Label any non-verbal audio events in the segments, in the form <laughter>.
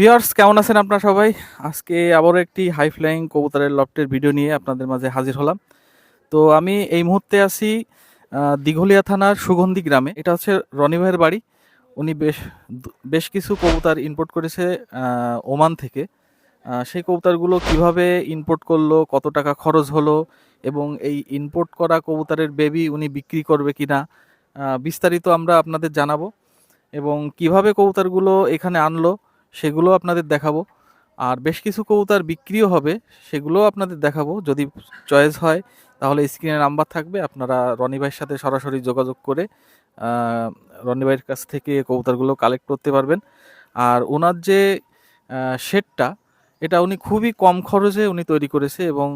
Viewers কেমন আছেন আপনারা সবাই? আজকে আবারও একটি হাই ফ্লাইং কবুতরের লফটের ভিডিও নিয়ে আপনাদের মাঝে হাজির হলাম। তো আমি এই মুহূর্তে আছি দিঘলিয়া থানার সুগন্ধি গ্রামে। এটা হচ্ছে রনি ভাইয়ের বাড়ি। উনি বেশ বেশ কিছু কবুতর ইম্পোর্ট করেছে ওমান থেকে। সেই কবুতরগুলো কীভাবে ইম্পোর্ট করল, কত টাকা খরচ হলো এবং এই ইম্পোর্ট করা কবুতরের বেবি উনি বিক্রি করবে কি না বিস্তারিত আমরা আপনাদের জানাব। এবং কীভাবে কবুতরগুলো এখানে আনলো সেগুলো আপনাদের দেখাবো। আর বেশ কিছু কবুতর বিক্রিও হবে, সেগুলোও আপনাদের দেখাবো। যদি চয়েস হয়, তাহলে স্ক্রিনে নাম্বার থাকবে। আপনারা রনি ভাইয়ের সাথে সরাসরি যোগাযোগ করে রনি ভাইয়ের কাছ থেকে কবুতরগুলো কালেক্ট করতে পারবেন। আর ওনার যে শেডটা এটা উনি খুবই কম খরচে উনি তৈরি করেছে এবং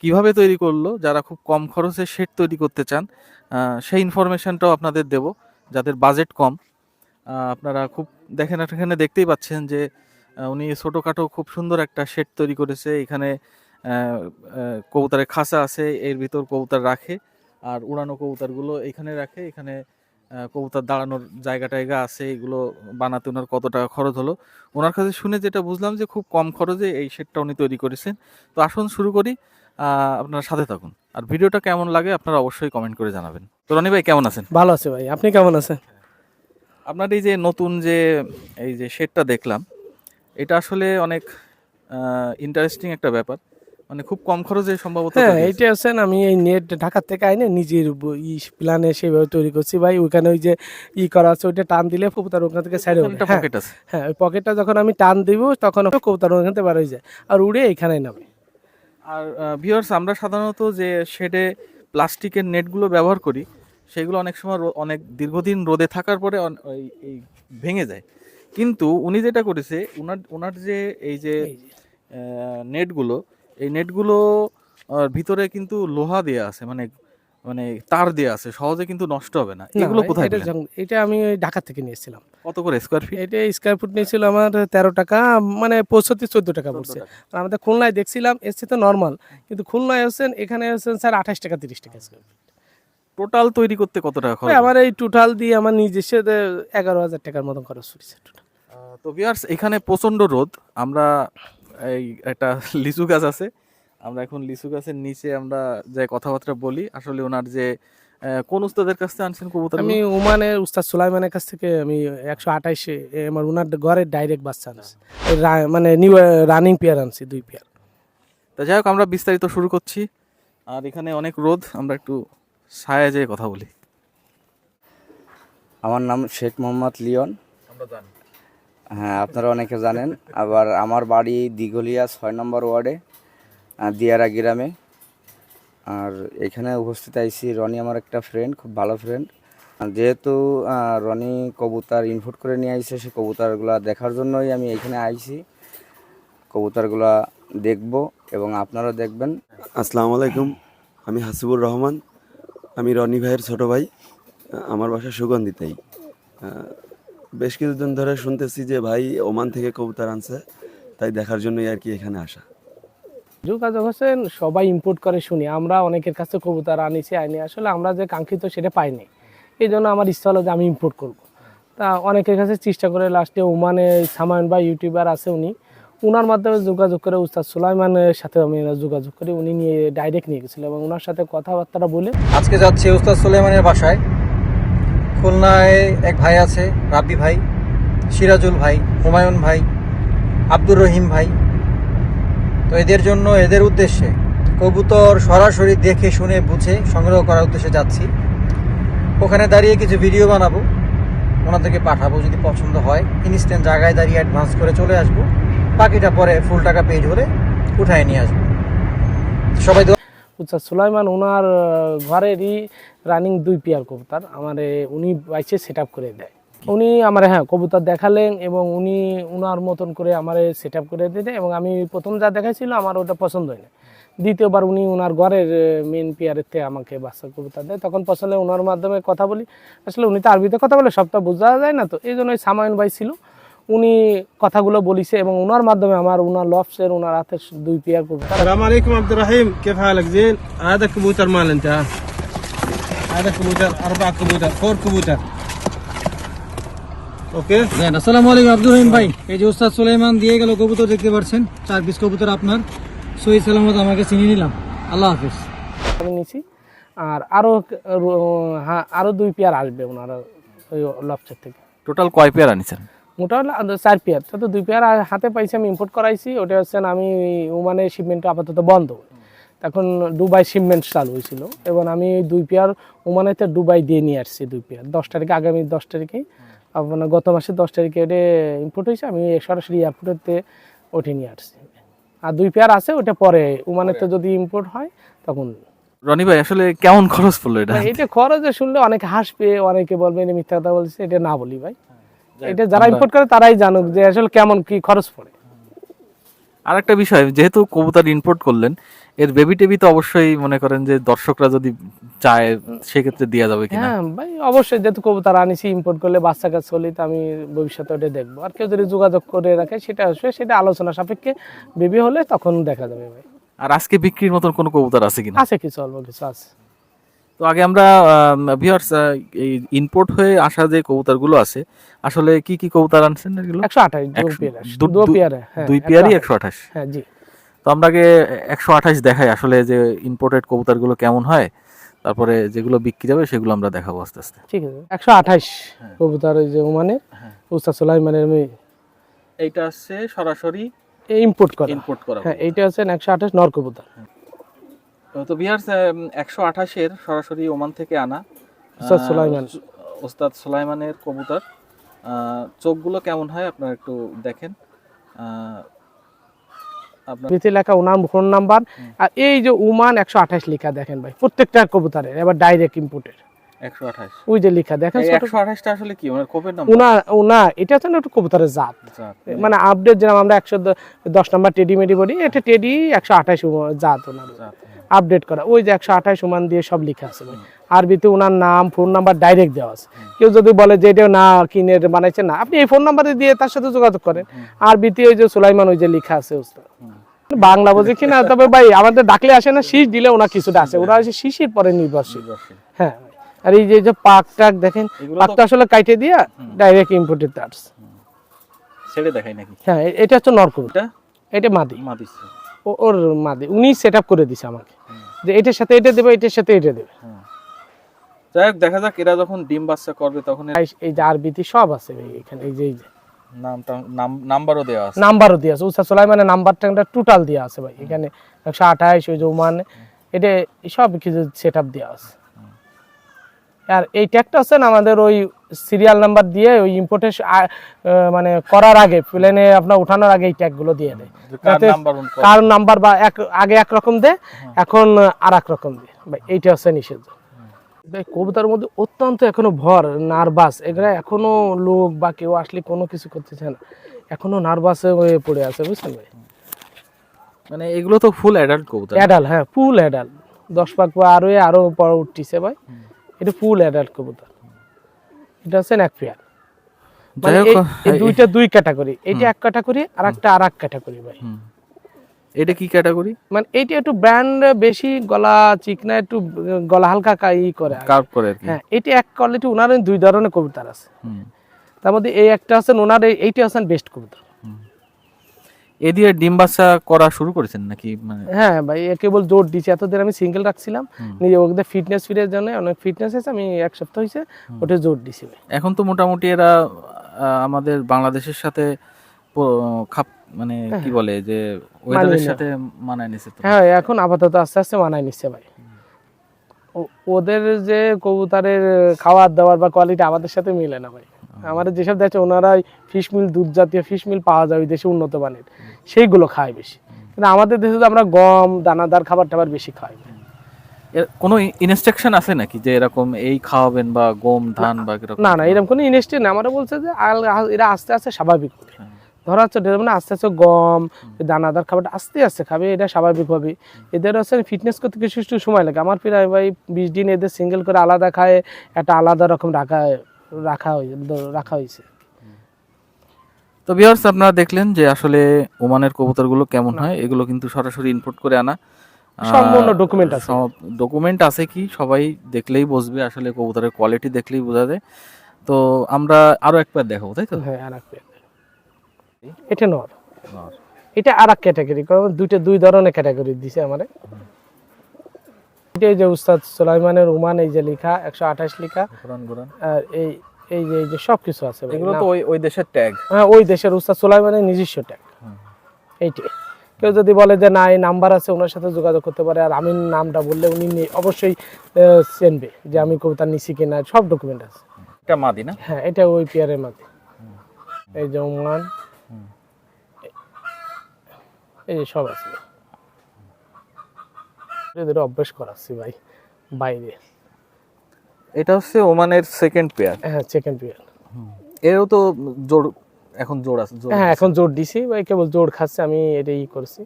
কীভাবে তৈরি করল, যারা খুব কম খরচে শেড তৈরি করতে চান সেই ইনফরমেশনটাও আপনাদের দেব, যাদের বাজেট কম। আপনারা খুব দেখেন, এখানে দেখতেই পাচ্ছেন যে উনি ছোটোখাটো খুব সুন্দর একটা শেড তৈরি করেছে। এখানে কবুতরের খাঁচা আছে, এর ভিতর কবুতর রাখে আর উড়ানো কবুতরগুলো এখানে রাখে। এখানে কবুতর দাঁড়ানোর জায়গা টায়গা আছে, এগুলো বানাতে ওনার কত টাকা খরচ হলো। ওনার কাছে শুনে যেটা বুঝলাম যে, খুব কম খরচে এই শেডটা উনি তৈরি করেছেন। তো আসুন শুরু করি আপনার সাথে থাকুন। আর ভিডিওটা কেমন লাগে আপনারা অবশ্যই কমেন্ট করে জানাবেন। তো রনি ভাই, কেমন আছেন? ভালো আছে ভাই, আপনি কেমন আছেন? আপনার এই যে নতুন যে এই যে শেডটা দেখলাম এটা আসলে অনেক ইন্টারেস্টিং একটা ব্যাপার। মানে খুব কম খরচে সম্ভবত হ্যাঁ এইটা আছেন আমি এই নেট ঢাকার থেকে আইনে নিজের ই প্ল্যানে সেভাবে তৈরি করছি। ভাই ওইখানে ওই যে ই করা আছে ওইটা টান দিলে কবুতর ওখান থেকে সাইড হ্যাঁ পকেট আছে। হ্যাঁ ওই পকেটটা যখন আমি টান দিব তখন কবুতর ওখান থেকে বার হয়ে যায় আর উড়ে এখানে নামে। আর ভিউয়ার্স আমরা সাধারণত যে শেডে প্লাস্টিকের নেটগুলো ব্যবহার করি সেগুলো অনেক সময় অনেক দীর্ঘদিন রোদে থাকার পরে এই ভেঙে যায়। কিন্তু উনি যেটা করেছে ওনার ওনার যে এই যে নেটগুলো এই নেটগুলো ভিতরে কিন্তু লোহা দেয়া আছে মানে মানে তার দেয়া আছে সহজে কিন্তু নষ্ট হবে না। এগুলো কোথায় এটা আমি ঢাকা থেকে নিয়েছিলাম। কত করে স্কোয়ার ফিট এটা স্কোয়ার ফুট নিয়েছিল আমার তেরো টাকা মানে পঁয়ষট্টি চোদ্দ টাকা পড়ছে আর আমাদের খুলনায় দেখছিলাম এসছে তো নর্মাল কিন্তু খুলনায় হচ্ছেন এখানে হচ্ছেন স্যার আঠাশ টাকা তিরিশ টাকা স্কোয়ার ফুট টোটাল তৈরি করতে কত টাকা খরচ আমার এই টোটাল দিয়ে আমার নিজস্ব এগারো হাজার টাকার মতন খরচ হয়েছে টোটাল তো ভিউয়ার্স এখানে প্রচণ্ড রোদ। আমরা এই একটা <laughs> লিচু গাছ আছে। আমরা এখন লিচু গাছের নিচে আমরা যে কথাবার্তা বলি আসলে ওনার যে কোন উস্তাদের কাছ থেকে আনছেন কবুতর? আমি ওমানের উস্তাদ সুলাইমানের কাছ থেকে আমি একশো আঠাইশে আমার ওনার ঘরের ডাইরেক্ট বাচ্চা আনছি। মানে নিউ রানিং পেয়ার আনছি দুই পেয়ার তা যাই হোক আমরা বিস্তারিত শুরু করছি। আর এখানে অনেক রোদ আমরা একটু যেয়ে কথা বলি। আমার নাম শেখ মোহাম্মদ লিওন। আমরা জানি। হ্যাঁ আপনারা অনেকে জানেন। আবার আমার বাড়ি দিঘলিয়া ছয় নম্বর ওয়ার্ডে দিয়ারা গ্রামে। আর এখানে উপস্থিত আইছি রনি আমার একটা ফ্রেন্ড খুব ভালো ফ্রেন্ড যেহেতু রনি কবুতর ইনপুট করে নিয়ে আইছে সেই কবুতরগুলো দেখার জন্যই আমি এখানে আইছি কবুতরগুলো দেখব এবং আপনারা দেখবেন। আসসালামু আলাইকুম আমি হাসিবুর রহমান। আমি রনি ভাইয়ের ছোট ভাই, আমার বাসা সুগন্ধিতেই বেশ কিছুদিন ধরে শুনতেছি যে ভাই ওমান থেকে কবুতর আনছে, তাই দেখার জন্যই আর কি এখানে আসা। যোগাযোগ হোসেন সবাই ইম্পোর্ট করে শুনি, আমরা অনেকের কাছে কবুতর আনিছি, আইনি। আসলে আমরা যে কাঙ্ক্ষিত সেটা পাইনি। এই জন্য আমার ইচ্ছা হলো যে আমি ইম্পোর্ট করব। তা অনেকের কাছে চেষ্টা করে লাস্টে ওমানে সামায়ন বা ইউটিউবার আছে উনি। ওনার মাধ্যমে যোগাযোগ করে উস্তাদ সুলাইমানের সাথে আমি যোগাযোগ করি। উনি নিয়ে ডাইরেক্ট নিয়ে গেছিল এবং ওনার সাথে কথাবার্তাটা বলে আজকে যাচ্ছি উস্তাদ সুলেমানের বাসায়। খুলনায় এক ভাই আছে, রাব্বি ভাই, সিরাজুল ভাই, হুমায়ুন ভাই, আব্দুর রহিম ভাই। তো এদের জন্য, এদের উদ্দেশ্যে কবুতর সরাসরি দেখে, শুনে, বুঝে সংগ্রহ করার উদ্দেশ্যে যাচ্ছি। ওখানে দাঁড়িয়ে কিছু ভিডিও বানাবো। ওনাদেরকে পাঠাবো যদি পছন্দ হয়। ইনস্ট্যান্ট জায়গায় দাঁড়িয়ে অ্যাডভান্স করে চলে আসব। বাকিটা পরে ফুল টাকা পেজ হলে উঠায় নিয়ে আসব। সবাই দোয়া উস্তাদ সুলাইমান ওনার ঘরেরই রানিং দুই পেয়ার কবুতর। আমার উনি বাইসে সেট করে দেয়। উনি আমার হ্যাঁ কবুতর দেখালেন এবং উনি উনার মতন করে আমার সেট করে দিতে এবং আমি প্রথম যা দেখাইছিল আমার ওটা পছন্দ হয় না। দ্বিতীয়বার উনি ওনার ঘরের মেন পেয়ারের থেকে আমাকে বাচ্চা কবুতর দেয়। তখন পছন্দ ওনার মাধ্যমে কথা বলি। আসলে উনি তো আরবিতে কথা বলে সবটা বোঝা যায় না তো। এই জন্য সামায়ন ভাই ছিল। উনি কথাগুলো বলিছে এবং ওনার মাধ্যমে আমার ওনার লফসের ওনার হাতের দুই পেয়ার কবুতর السلام عليكم عبد الرحيم كيف حالك زين هذا كبوتر مال انت ها هذا كبوتر اربع كبوتر فور كبوتر ओके দেন আসসালামু আলাইকুম আব্দুর রহিম ভাই এই যে ওস্তাদ সুলাইমান দিয়ে গেল কবুতর দেখতে পাচ্ছেন চার পিস কবুতর আপনার সহি সালামত আমাকে চিনি নিলাম আল্লাহ হাফিজ আমি নিছি আর আরো হ্যাঁ আরো দুই পেয়ার আসবে ওনারা ওই লবস্টার থেকে টোটাল কয় পেয়ার আনিছেন মোটামুটি আদ- চার পেয়ার। তো দুই পেয়ার হাতে পাইছি আমি ইম্পোর্ট করাইছি ওটা হচ্ছে আমি ওমানের শিপমেন্ট আপাতত বন্ধ। তখন দুবাই শিপমেন্ট চালু হয়েছিল এবং আমি দুই পেয়ার ওমানেতে দুবাই দিয়ে নিয়ে আসছি দুই পেয়ার। দশ তারিখে আগামী দশ তারিখে আপনার গত মাসের দশ তারিখে ওটা ইম্পোর্ট হয়েছে আমি সরাসরি এয়ারপোর্টেতে ওঠে নিয়ে আসছি। আর দুই পেয়ার আছে ওটা পরে ওমানেতে যদি ইম্পোর্ট হয় তখন। রনি ভাই আসলে কেমন খরচ পড়ল এটা? এটা খরচে শুনলে অনেকে হাসবে অনেকে বলবে এটা মিথ্যা কথা বলছে এটা না বলি ভাই। এটা যারা ইম্পোর্ট করে তারাই জানুক যে আসলে কেমন কি খরচ পড়ে। আর একটা বিষয় যেহেতু কবুতর ইম্পোর্ট করলেন এর বেবি টেবি তো অবশ্যই মনে করেন যে দর্শকরা যদি চায় সেক্ষেত্রে দেওয়া যাবে কিনা? হ্যাঁ ভাই অবশ্যই যেহেতু কবুতর আনিছি ইম্পোর্ট করলে বাচ্চা কাছে হলে তো আমি ভবিষ্যতে ওটা দেখব। আর কেউ যদি যোগাযোগ করে রাখে সেটা আসবে সেটা আলোচনা সাপেক্ষে বেবি হলে তখন দেখা যাবে ভাই। আর আজকে বিক্রির মতন কোনো কবুতর আছে কিনা? আছে কিছু অল্প কিছু আছে। তো আগে আমরা ভিউয়ার্স এই ইম্পোর্ট হয়ে আসা যে কবুতরগুলো আছে আসলে কি কি কবুতর আনছেন এগুলো? একশো আঠাশ দু পেয়ার হ্যাঁ দুই একশো পেয়ারই আঠাশ। একশো আঠাশ। হ্যাঁ জি। তো আমরা আগে একশো আঠাশ দেখাই আসলে যে ইম্পোর্টেড কবুতরগুলো কেমন হয় তারপরে যেগুলো বিক্রি যাবে সেগুলো আমরা দেখাবো আস্তে আস্তে। ঠিক আছে একশো আঠাশ কবুতর ওই যে ওমানে উস্তাদ সুলাইমানের আমি এইটা আসছে সরাসরি ইম্পোর্ট করা। ইম্পোর্ট করা হ্যাঁ এইটা একশো আঠাশ নর কবুতর। তো বিহার একশো আঠাশের সরাসরি ওমান থেকে আনা ওস্তাদ সুলাইমান। ওস্তাদ সুলাইমানের কবুতর। চোখগুলো কেমন হয় আপনারা একটু দেখেন। আপনার লেখা ওনার ফোন নাম্বার। আর এই যে উমান একশো আঠাশ লেখা দেখেন ভাই প্রত্যেকটা কবুতরের এবার ডাইরেক্ট ইম্পোর্টের ওই যে লেখা দেখেন আসলে কি উনা উনা এটা হচ্ছে একটু কবুতরের জাত। মানে আপডেট যেরকম আমরা একশো দশ নাম্বার টেডি মেডি বলি এটা টেডি একশো আঠাশ জাত ওনার। আপডেট করা। ওই যে একশো আঠাশ উমান দিয়ে সব লেখা আছে ভাই। আরবিতে ওনার নাম ফোন নাম্বার ডাইরেক্ট দেওয়া আছে। কেউ যদি বলে যে এটা না কিনে বানাইছে না। আপনি এই ফোন নাম্বারে দিয়ে তার সাথে যোগাযোগ করেন। আরবিতে ওই যে সুলাইমান ওই যে লেখা আছে ওস্তাদ। বাংলা বোঝে কিনা তবে ভাই আমাদের ডাকলে আসে না শীষ দিলে ওনা কিছুটা আসে। ওরা হচ্ছে শিশির পরে নির্ভরশীল। হ্যাঁ আর এই যে যে পাক টাক দেখেন তো- পাকটা আসলে কাইটে দিয়া ডাইরেক্ট ইম্পোর্টেড তার্স ছেড়ে দেখাই নাকি? হ্যাঁ এটা হচ্ছে নরকুল এটা? মাদি। মা দিচ্ছে ও- ওর মাদি উনি সেট আপ করে দিছে আমাকে। যে এটার সাথে এটা দেবে এটার সাথে এটা দেবে। যাই হোক দেখা যাক এরা যখন ডিম বাচ্চা করবে তখন এই- যে আরবিতে সব আছে ভাই এখানে এই যে এই যে। নামটা নাম নাম্বারও দেওয়া আছে। নাম্বারও দিয়ে আছে। উষা সোলাইমানের নাম্বারটা টোটাল দেওয়া আছে ভাই। এখানে একশো আঠাইশ ওই যে ওমান এটা সব কিছু সেট আপ দেওয়া আছে আর এই ট্যাগটা না আমাদের ওই সিরিয়াল নাম্বার দিয়ে ওই ইম্পোর্টের মানে করার আগে প্লেনে আপনার ওঠানোর আগে এই ট্যাগগুলো দিয়ে দেয়। কার যাতে নাম্বার কার নাম্বার বা এক আগে একরকম দে এখন আর এক রকম দে ভাই এইটা হচ্ছে নিষেধ। ভাই কবিতার মধ্যে অত্যন্ত এখনও ভর নার্ভাস এগুলা এখনও লোক বা কেউ আসলে কোনো কিছু করতেছে না। এখনও নার্ভাস হয়ে পড়ে আছে বুঝছেন ভাই? মানে এগুলো তো ফুল অ্যাডাল্ট কবুতর অ্যাডাল হ্যাঁ ফুল অ্যাডাল দশ পাক আরও আরও পর উঠতিছে ভাই। এটা ফুল অ্যাডাল্ট কবুতর এটা হচ্ছে এক পেয়ার মানে এই- দুইটা দুই ক্যাটাগরি এটা এক ক্যাটাগরি আর একটা আর এক ক্যাটাগরি ভাই। এটা কি ক্যাটাগরি? মানে এইটা একটু ব্র্যান্ড বেশি গলা চিকনা একটু গলা হালকা ই করে কার্ভ করে হ্যাঁ এটা এক কোয়ালিটি ওনার দুই ধরনের কবিতার আছে। তার মধ্যে এই একটা আছেন ওনার এই- এইটা আছেন বেস্ট কবিতা এ দিয়ে ডিম বাচ্চা করা শুরু করেছেন নাকি? মানে হ্যাঁ ভাই এ কেবল জোর দিচ্ছে এতদিন আমি সিঙ্গেল রাখছিলাম। নিজে ওদের ফিটনেস ফিরের জন্য অনেক ফিটনেস আছে আমি এক সপ্তাহ হয়েছে ওটা জোর দিছি এখন তো মোটামুটি এরা আমাদের বাংলাদেশের সাথে খাপ মানে কি বলে যে ওয়েদারের সাথে মানায় নিছে তো। হ্যাঁ এখন আপাতত আস্তে আস্তে মানায় নিচ্ছে ভাই। ওদের যে কবুতরের খাওয়ার দাওয়ার বা কোয়ালিটি আমাদের সাথে মিলে না ভাই। আমাদের যেসব দেখছে ওনারা ফিশ মিল দুধ জাতীয় ফিশ মিল পাওয়া যায় ওই দেশে উন্নত মানের সেইগুলো খায় বেশি। কিন্তু আমাদের দেশে তো আমরা গম দানাদার খাবার টাবার বেশি খাই এর কোনো ইনস্ট্রাকশন আছে নাকি যে এরকম এই খাওয়াবেন বা গম ধান বা এরকম? না না এরকম কোনো ইনস্টি না আমরা বলছে যে এরা আস্তে আস্তে স্বাভাবিক হবে। ধরা হচ্ছে মানে আস্তে আস্তে গম দানাদার খাবারটা আস্তে আস্তে খাবে এটা স্বাভাবিক হবে। এদের হচ্ছে ফিটনেস করতে কিছু একটু সময় লাগে। আমার প্রায় ভাই বিশ দিন এদের সিঙ্গেল করে আলাদা খায় একটা আলাদা রকম রাখা রাখা হয়েছে রাখা হয়েছে তো ভিউয়ার্স আপনারা দেখলেন যে আসলে ওমানের কবুতরগুলো কেমন হয় এগুলো কিন্তু সরাসরি ইনপুট করে আনা। সম্পূর্ণ document আছে। ডকুমেন্ট আছে কি সবাই দেখলেই বুঝবে আসলে কবুতরের কোয়ালিটি দেখলেই বোঝা যায়। তো আমরা আরও একবার দেখাবো তাই তো? হ্যাঁ আর এটা নর। এটা আর এক ক্যাটাগরি কারণ দুইটা দুই ধরনের ক্যাটাগরি দিছে আমারে। এটা এই যে উস্তাদ সুলাইমানের উমান এই যে লেখা একশো আঠাশ লেখা। আর এই এই যে এই যে সব কিছু আছে এগুলো তো ওই ওই দেশের ট্যাগ হ্যাঁ ওই দেশের উস্তাদ সুলাইমানের নিজস্ব ট্যাগ এইটি। কেউ যদি বলে যে না এই নাম্বার আছে ওনার সাথে যোগাযোগ করতে পারে। আর আমি নামটা বললে উনি অবশ্যই চিনবে যে আমি কবিতা নিছি কিনা সব ডকুমেন্ট আছে। এটা মাদি না? হ্যাঁ এটা ওই পেয়ারের মাঝে এই যে ওমান এই যে সব আছে। অভ্যাস করাচ্ছি ভাই বাইরে। এটা হচ্ছে ওমানের সেকেন্ড পেয়ার হ্যাঁ সেকেন্ড পেয়ার এরও তো জোর এখন জোর আছে হ্যাঁ এখন জোর দিছি ভাই কেবল জোর খাচ্ছে আমি এটাই করছি।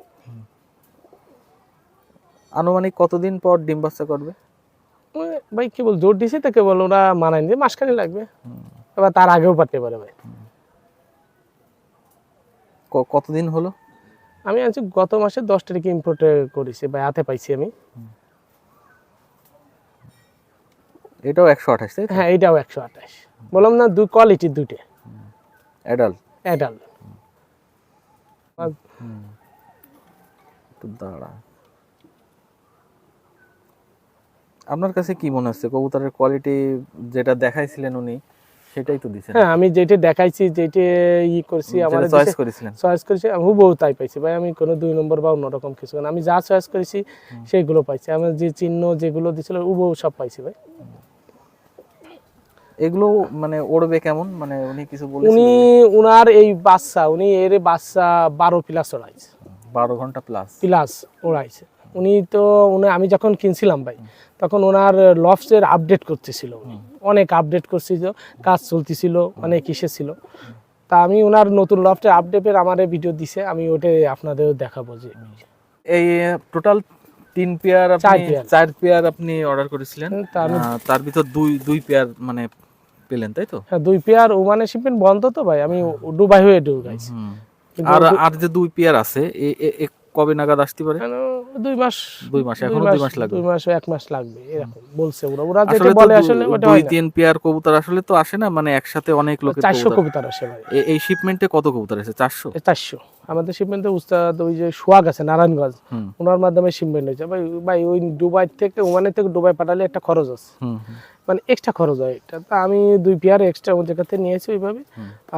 আনুমানিক কতদিন পর ডিম বাচ্চা করবে? ভাই কেবল জোর দিছি তো কেবল ওরা মানায় নিয়ে মাসখানি লাগবে। এবার তার আগেও পারতে পারে ভাই। কতদিন হলো? আমি আনছি গত মাসে দশ তারিখে ইম্পোর্টে করেছি ভাই হাতে পাইছি আমি। এটাও একশো আঠাশ তাই হ্যাঁ এটাও একশো আঠাশ। বললাম না দুই কোয়ালিটির দুইটা। অ্যাডাল্ট অ্যাডাল্ট দাঁড়া। আপনার কাছে কি মনে হচ্ছে? কবুতরের কোয়ালিটি যেটা দেখাইছিলেন উনি সেটাই তো দিছেন হ্যাঁ আমি যেটা দেখাইছি যেটা ই করছি আমার চয়েস করেছিলেন। চয়েস করেছি আমি হুবহু তাই পাইছি। ভাই আমি কোনো দুই নম্বর বা অন্যরকম কিছু না আমি যা চয়েস করেছি সেইগুলো পাইছি। আমার যে চিহ্ন যেগুলো দিছিল হুবহু সব পাইছি ভাই। এগুলো মানে ওড়বে কেমন? মানে উনি কিছু উনি উনার এই বাচ্চা উনি এর বাচ্চা বারো প্লাস ওড়াইছে। বারো ঘণ্টা প্লাস প্লাস ওড়াইছে। উনি তো উনি আমি যখন কিনছিলাম ভাই তখন ওনার লফসের আপডেট করতেছিল উনি। অনেক আপডেট করছিল কাজ চলতেছিল অনেক ইসে ছিল। তা আমি ওনার নতুন লফটের আপডেটের আমার ভিডিও দিছে আমি ওটাই আপনাদের দেখাবো যে। এই টোটাল তিন পেয়ার আপনি চার পেয়ার আপনি অর্ডার করেছিলেন। তার ভিতর দুই দুই পেয়ার মানে পেলেন তাই তো? হ্যাঁ দুই পেয়ার ওমানে শিপমেন্ট বন্ধ তো ভাই আমি দুবাই হয়ে ঢুকাইছি। কিন্তু আর আর যে দুই পেয়ার আছে এ- কবে নাগাদ আসতে পারে? দুই মাস দুই মাস, এখনও দুই মাস লাগবে। দুই মাস এক মাস লাগবে এরকম বলছে ওরা। ওরা যেটা বলে আসলে ওটা দুই তিন পেয়ার কবুতর আসলে তো আসে না মানে একসাথে অনেক লোকের চারশো কবুতর। কবিতার আসে ভাই। এই শিপমেন্টে কত কবুতর আছে চারশো? চারশো। আমাদের শিপমেন্টে উস্তাদ ওই যে সোয়াগ আছে নারায়ণগঞ্জ। ওনার মাধ্যমে শিপমেন্ট হয়েছে। ভাই ভাই ওই দুবাই থেকে ওমানের থেকে দুবাই পাঠালে একটা খরচ আছে। মানে এক্সট্রা খরচ হয় এটা। তা আমি দুই পেয়ার এক্সট্রা ওই জায়গাতে নিয়েছি ওইভাবে।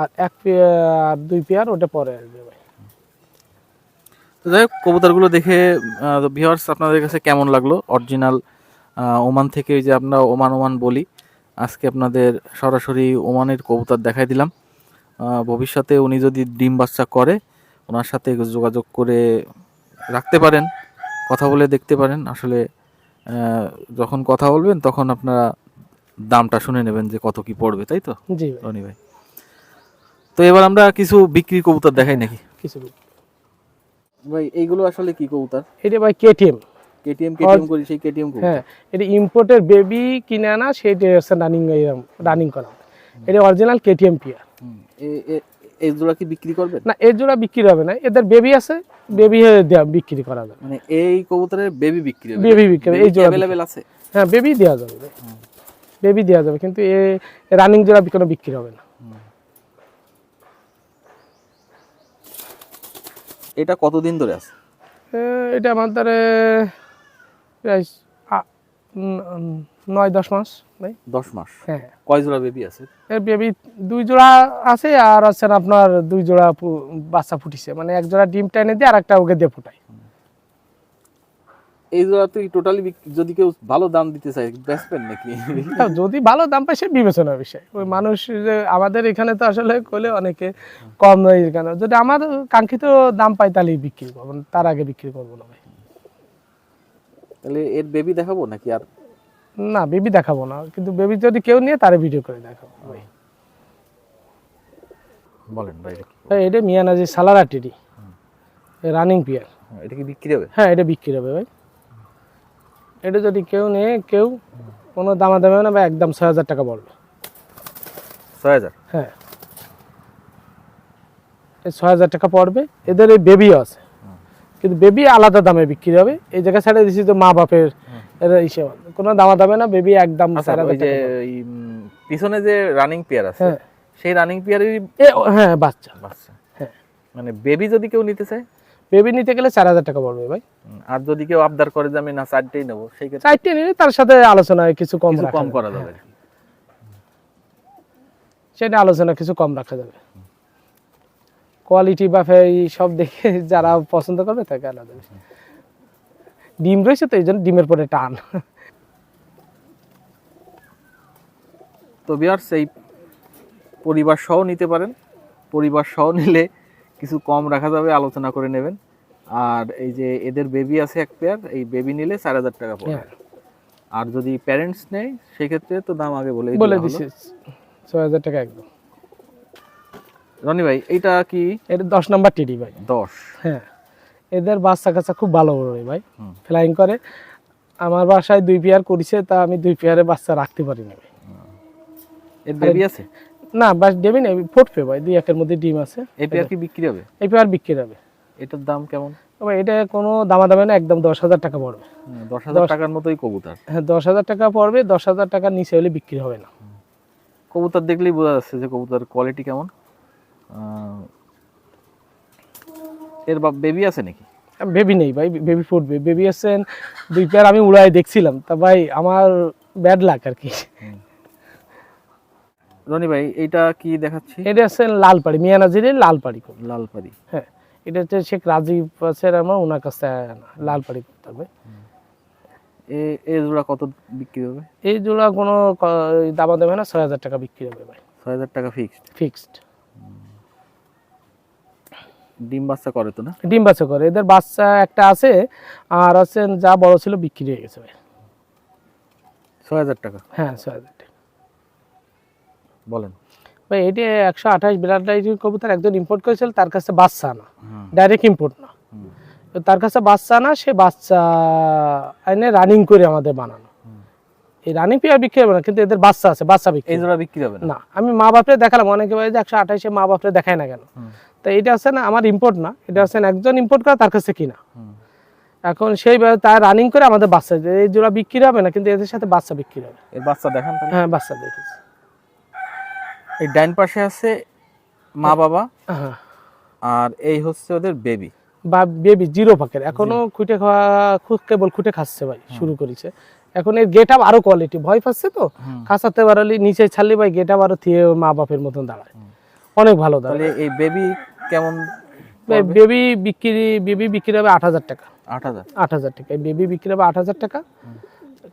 আর এক পেয়ার দুই পেয়ার ওটা পরে আসবে ভাই। তো যাই হোক কবুতরগুলো দেখে ভিউয়ার্স আপনাদের কাছে কেমন লাগল? অরিজিনাল ওমান থেকে যে আমরা ওমান ওমান বলি আজকে আপনাদের সরাসরি ওমানের কবুতর দেখাই দিলাম। ভবিষ্যতে উনি যদি ডিম বাচ্চা করে ওনার সাথে যোগাযোগ করে রাখতে পারেন কথা বলে দেখতে পারেন। আসলে যখন কথা বলবেন তখন আপনারা দামটা শুনে নেবেন যে কত কি পড়বে তাই তো? জি রনি ভাই। তো এবার আমরা কিছু বিক্রি কবুতর দেখাই নাকি? কিছু ভাই এইগুলো আসলে কি কবুতর? এটা ভাই কেটিএম কেটিএম কেটিএম করি সেই কেটিএম হ্যাঁ এটা ইম্পোর্টের বেবি কিনে আনা সেটা হচ্ছে রানিং রানিং করা। এটা অরিজিনাল কেটিএম পিয়ার এই জোড়া কি বিক্রি করবেন? না এর জোড়া বিক্রি হবে না এদের বেবি আছে বেবি বিক্রি করা যাবে। মানে এই কবুতরের বেবি বিক্রি হবে। বেবি বিক্রি এই জোড়া বিক্রি- আছে? হ্যাঁ বেবি দেওয়া যাবে। বেবি দেওয়া যাবে কিন্তু এ রানিং জোড়া কোনো বিক্রি হবে না। এটা কতদিন ধরে আছে? এটা আমার ধারে প্রায় নয় দশ মাস ভাই। দশ মাস? হ্যাঁ। কয় জোড়া বেবি আছে? এর বেবি দুই জোড়া আছে আর আছেন আপনার দুই জোড়া বাচ্চা ফুটিছে। মানে এক জোড়া ডিম টাইনে দিয়ে আর একটা ওকে দিয়ে ফুটাই। এই জোড়া তুই টোটালি যদি কেউ ভালো দাম দিতে চায় বেচবেন নাকি? যদি ভালো দাম পায় সে বিবেচনার বিষয়। ওই মানুষ যে আমাদের এখানে তো আসলে করলে অনেকে কম নয় এখানে। যদি আমার কাঙ্ক্ষিত দাম পাই তাহলে বিক্রি করব। তার আগে বিক্রি করব না ভাই। তাহলে এর বেবি দেখাবো নাকি আর? না বেবি দেখাবো না। কিন্তু বেবি যদি কেউ নিয়ে তারে ভিডিও করে দেখাবো ভাই। বলেন ভাই এটা কি? ভাই, এটা মিয়ানাজি সালারা টিডি রানিং পিয়ার। হ্যাঁ, এটা কি বিক্রি হবে? হ্যাঁ এটা বিক্রি হবে ভাই। এটা যদি কেউ নেয় কেউ কোনো দামা দামে না বা একদম ছয় হাজার টাকা পড়বে ছয় হাজার? হ্যাঁ। এই ছয় হাজার টাকা পড়বে। এদের এই বেবি আছে। কিন্তু বেবি আলাদা দামে বিক্রি হবে। এই জায়গায় ছেড়ে দিচ্ছি তো মা বাপের হিসেবে কোনো দামা দামে না বেবি একদম আচ্ছা পিছনে যে রানিং পেয়ার আছে হ্যাঁ। সেই রানিং পেয়ারেরই হ্যাঁ বাচ্চা। বাচ্চা। হ্যাঁ। মানে বেবি যদি কেউ নিতে চায় বেবি নিতে গেলে চার হাজার টাকা পড়বে ভাই। আর যদি কেউ আবদার করে যে আমি না চারটেই নেব সেই ক্ষেত্রে চারটে নিলে তার সাথে আলোচনায় কিছু কম কম করা যাবে। সেটা আলোচনা কিছু কম রাখা যাবে। কোয়ালিটি বা এই সব দেখে যারা পছন্দ করবে তাকে আলাদা ডিম রয়েছে তো এই জন্য ডিমের পরে টান। তো বিয়ার্স সেই পরিবার সহ নিতে পারেন। পরিবার সহ নিলে কিছু কম রাখা যাবে আলোচনা করে নেবেন। আর এই যে এদের বেবি আছে এক পেয়ার এই বেবি নিলে চার হাজার টাকা পড়বে। হ্যাঁ। আর যদি প্যারেন্টস নেই সেক্ষেত্রে তো দাম আগে বলে বলে দিছি ছয় হাজার টাকা একদম। রনি ভাই এইটা কি? এটা দশ নম্বর টিডি ভাই। দশ। হ্যাঁ। এদের বাচ্চা কাচ্চা খুব ভালো বড় ভাই। ফ্লাইং করে। আমার বাসায় দুই পেয়ার করেছে তা আমি দুই পেয়ারে বাচ্চা রাখতে পারি না ভাই। এর বেবি আছে? না বাস দেবেন ফুটবে ভাই দুই একের মধ্যে ডিম আছে। এই পেয়ার কি বিক্রি হবে? এই পেয়ার বিক্রি হবে। এটার দাম কেমন? তবে এটা কোনো দামা দামে না একদম দশ হাজার টাকা পড়বে। দশ হাজার টাকার মতোই কবুতর। হ্যাঁ দশ হাজার টাকা পড়বে দশ হাজার টাকার নিচে হলে বিক্রি হবে না। কবুতর দেখলেই বোঝা যাচ্ছে যে কবুতর কোয়ালিটি কেমন। এর বাপ বেবি আছে নাকি? বেবি নেই ভাই বেবি ফুটবে বেবি আছেন দুই পেয়ার আমি উড়াই দেখছিলাম। তা ভাই আমার ব্যাড লাক আর কি। রনি ভাই এইটা কি দেখাচ্ছি? এটা আছেন লালপাড়ি মিয়ানাজিরের লালপাড়ি লালপারি হ্যাঁ এটা হচ্ছে শেখ রাজীব আছে আমার ওনার কাছে লালপাড়ি করতে হবে এ এ জোড়া কত বিক্রি হবে? এই জোড়া কোনো দামা দেবে না ছয় হাজার টাকা বিক্রি হবে ভাই। ছয় হাজার টাকা ফিক্সড ফিক্সড ডিম বাচ্চা করে তো না? ডিম বাচ্চা করে এদের বাচ্চা একটা আছে আর আছেন যা বড় ছিল বিক্রি হয়ে গেছে ভাই। ছয় হাজার টাকা? হ্যাঁ ছয় হাজার। বলেন। ভাই এটি একশো আঠাশ কবুতর একজন ইম্পোর্ট করেছিল তার কাছে বাচ্চা না। ডাইরেক্ট ইম্পোর্ট না। তো তার কাছে বাচ্চা না সে বাচ্চা এনে রানিং করে আমাদের বানানো। এই রানিং পেয়ার বিক্রি হবে না কিন্তু এদের বাচ্চা আছে বাচ্চা বিক্রি। এই জোড়া বিক্রি হবে না? আমি মা বাপরে দেখালাম অনেকে যে একশো আঠাশে মা বাপরে দেখায় না কেন। তো এটা আছে না আমার ইম্পোর্ট না এটা আছে না একজন ইম্পোর্ট করা তার কাছে কিনা। এখন সেই তার রানিং করে আমাদের বাচ্চা এই জোড়া বিক্রি হবে না কিন্তু এদের সাথে বাচ্চা বিক্রি হবে। এর বাচ্চা দেখান হ্যাঁ বাচ্চা দেখেছি। এই ডাইন পাশে আছে মা বাবা আর এই হচ্ছে ওদের বেবি। বা বেবি জিরো পাকের। এখনও খুঁটে খাওয়া খুব কেবল খুঁটে খাচ্ছে ভাই শুরু করেছে। এখন এর গেট আপ আরও কোয়ালিটি ভয় পাচ্ছে তো? খাঁচাতে পারলি নিচে ছাড়লি ভাই গেট আপ আরও থিয়ে মা বাপের মতন দাঁড়ায়। অনেক ভালো দাঁড়ায়। এই বেবি কেমন বেবি বিক্রি বেবি বিক্রি হবে আট হাজার টাকা। আট হাজার। আট হাজার টাকা। বেবি বিক্রি হবে আট হাজার টাকা।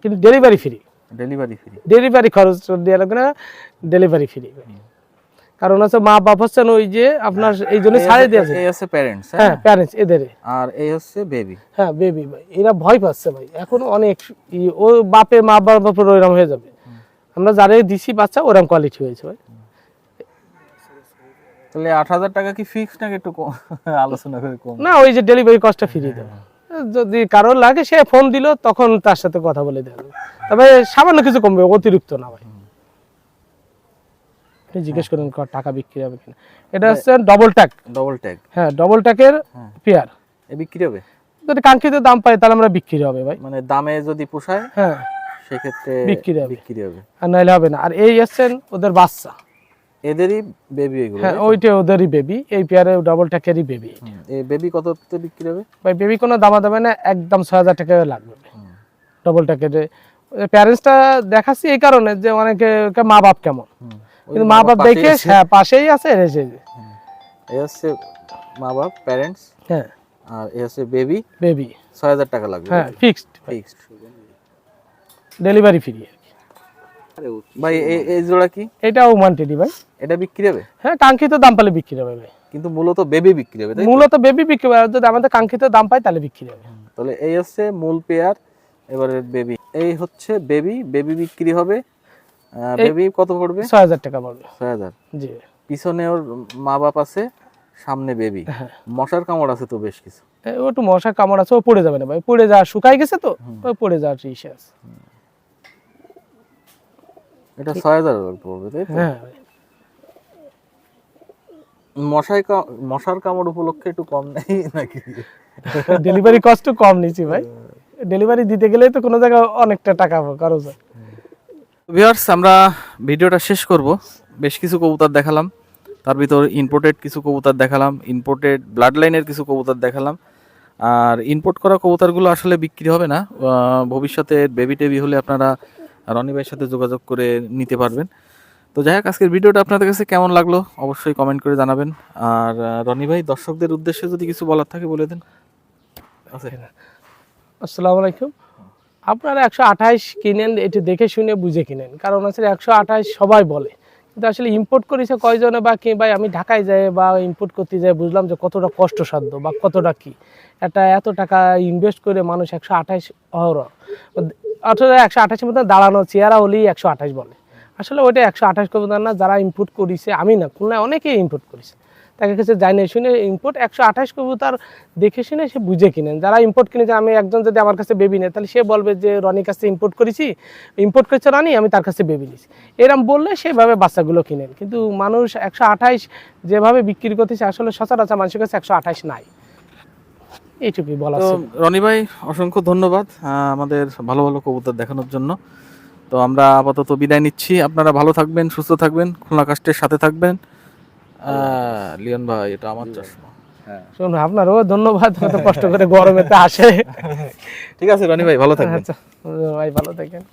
কিন্তু delivery free delivery free delivery খরচ দেওয়া লাগবে না। ডেলিভারি ফ্রি কারণ হচ্ছে মা বাপ হচ্ছেন ওই যে আপনার এই জন্য ছাড়ে দিয়েছে। এই হচ্ছে প্যারেন্টস হ্যাঁ? প্যারেন্টস এদের আর এই হচ্ছে বেবি হ্যাঁ বেবি ভাই। এরা ভয় পাচ্ছে ভাই। এখন অনেক ও বাপে মা বাপের ওইরকম হয়ে যাবে। আমরা যারা দিছি বাচ্চা ওরকম কোয়ালিটি হয়েছে ভাই। তাহলে আট হাজার টাকা কি ফিক্স নাকি একটু আলোচনা করে কম। না ওই যে ডেলিভারি কস্টটা ফ্রি দেবে। যদি কারোর লাগে সে ফোন দিল তখন তার সাথে কথা বলে যাবে। তবে সামান্য কিছু কমবে অতিরিক্ত না ভাই। আপনি জিজ্ঞেস করেন টাকা বিক্রি হবে কিনা। এটা হচ্ছে ডবল ট্যাক ডবল ট্যাগ হ্যাঁ ডবল ট্যাকের হ্যাঁ। পেয়ার এ বিক্রি হবে? যদি কাঙ্ক্ষিত দাম পাই তাহলে আমরা বিক্রি হবে ভাই। মানে দামে যদি পোষায় হ্যাঁ। সেক্ষেত্রে বিক্রি হবে। বিক্রি হবে। আর নাইলে হবে না। আর এই আসছেন ওদের বাচ্চা। এদেরই বেবি এগুলো হ্যাঁ ওইটা ওদেরই বেবি এই পেয়ারে ডবল ট্যাকেরই বেবি এই বেবি কততে বিক্রি হবে? ভাই বেবি কোনো দামা দামে না একদম ছয় হাজার টাকা লাগবে। ডবল ট্যাকের প্যারেন্টসটা দেখাচ্ছি এই কারণে যে অনেকে মা বাপ কেমন। কিন্তু মা বাপ দেখে হ্যাঁ পাশেই আছে এই হচ্ছে মা বাপ প্যারেন্টস হ্যাঁ। আর এই হচ্ছে বেবি বেবি ছয় হাজার টাকা লাগবে। হ্যাঁ ফিক্সড ফিক্সড ডেলিভারি ফ্রি ভাই এই- এই জোড়া কি? এটা ওমান টেডি ভাই। এটা বিক্রি হবে? হ্যাঁ কাঙ্ক্ষিত দাম পালে বিক্রি হবে ভাই। কিন্তু মূলত বেবি বিক্রি হবে তাই মূলত বেবি বিক্রি হবে যদি আমাদের কাঙ্ক্ষিত দাম পাই তাহলে বিক্রি হবে। তাহলে এই হচ্ছে মূল পেয়ার এবারে বেবি এই হচ্ছে বেবি বেবি বিক্রি হবে বেবি কত পড়বে? ছয় হাজার টাকা পড়বে। ছয় হাজার। জি। পিছনে ওর মা বাপ আছে সামনে বেবি হ্যাঁ। মশার কামড় আছে তো বেশ কিছু? ও একটু মশা কামড় আছে ও পড়ে যাবে না ভাই। পড়ে যা শুকাই গেছে তো ওই পড়ে যাওয়ার ইসে আছে। এটা ছয় হাজার পড়বে তাই তো? হ্যাঁ ভাই। মশার কামড় উপলক্ষে একটু কম নেই নাকি? ডেলিভারি কস্ট কম নিচ্ছি ভাই। ডেলিভারি দিতে গেলেই তো কোনো জায়গায় অনেকটা টাকা খরচ হয়। ভিউয়ার্স, আমরা ভিডিওটা শেষ করব। বেশ কিছু কবুতর দেখালাম। তার ভিতর ইম্পোর্টেড কিছু কবুতর দেখালাম ইম্পোর্টেড ব্লাড লাইনের কিছু কবুতর দেখালাম। আর ইম্পোর্ট করা কবুতরগুলো আসলে বিক্রি হবে না। ভবিষ্যতে বেবি টেবি হলে আপনারা রনি ভাইয়ের সাথে যোগাযোগ করে নিতে পারবেন। তো যাই হোক, আজকের ভিডিওটা আপনাদের কাছে কেমন লাগল অবশ্যই কমেন্ট করে জানাবেন। আর রনি ভাই, দর্শকদের উদ্দেশ্যে যদি কিছু বলার থাকে বলে দেন। আছে। আসসালামু আলাইকুম। আপনারা একশো আঠাইশ কিনেন, একটু দেখে শুনে বুঝে কিনেন। কারণ আসলে একশো আঠাইশ সবাই বলে। কিন্তু আসলে ইম্পোর্ট করেছে কয়জনে বা কি ভাই, আমি ঢাকায় যাই বা ইম্পোর্ট করতে যাই, বুঝলাম যে কতটা কষ্টসাধ্য বা কতটা কি। একটা এত টাকা ইনভেস্ট করে মানুষ একশো আঠাইশ অহরহ। অথবা একশো আঠাশের মধ্যে দাঁড়ানো চেয়ারা হলেই একশো আঠাশ বলে। আসলে ওইটা একশো আঠাশ কবিতা না, যারা ইম্পোর্ট করেছে, আমি না, খুলনায় অনেকেই ইম্পোর্ট করেছে। তাকে কাছে জানে শুনে ইম্পোর্ট একশো আঠাশ কবুতর দেখে শুনে সে বুঝে কিনেন। যারা ইম্পোর্ট কিনেছে আমি একজন যদি আমার কাছে বেবি নেয় তাহলে সে বলবে যে রনির কাছে ইম্পোর্ট করেছি। ইম্পোর্ট করেছে রনি আমি তার কাছে বেবি নিছি। এরম বললে সেভাবে বাচ্চাগুলো কিনেন। কিন্তু মানুষ একশো আঠাইশ যেভাবে বিক্রি করতেছে আসলে সচরাচর মানুষের কাছে একশো আঠাইশ নাই। এইটুকুই বলা রনি ভাই অসংখ্য ধন্যবাদ আমাদের ভালো ভালো কবুতর দেখানোর জন্য। তো আমরা আপাতত বিদায় নিচ্ছি। আপনারা ভালো থাকবেন সুস্থ থাকবেন খুলনা কাস্টের সাথে থাকবেন। আহ, লিওন ভাই এটা আমার চশমা। শুনুন আপনারও ধন্যবাদ এত কষ্ট করে গরমেতে আসে। ঠিক আছে রনি ভাই ভালো থাকবেন। আচ্ছা ভাই ভালো থাকেন।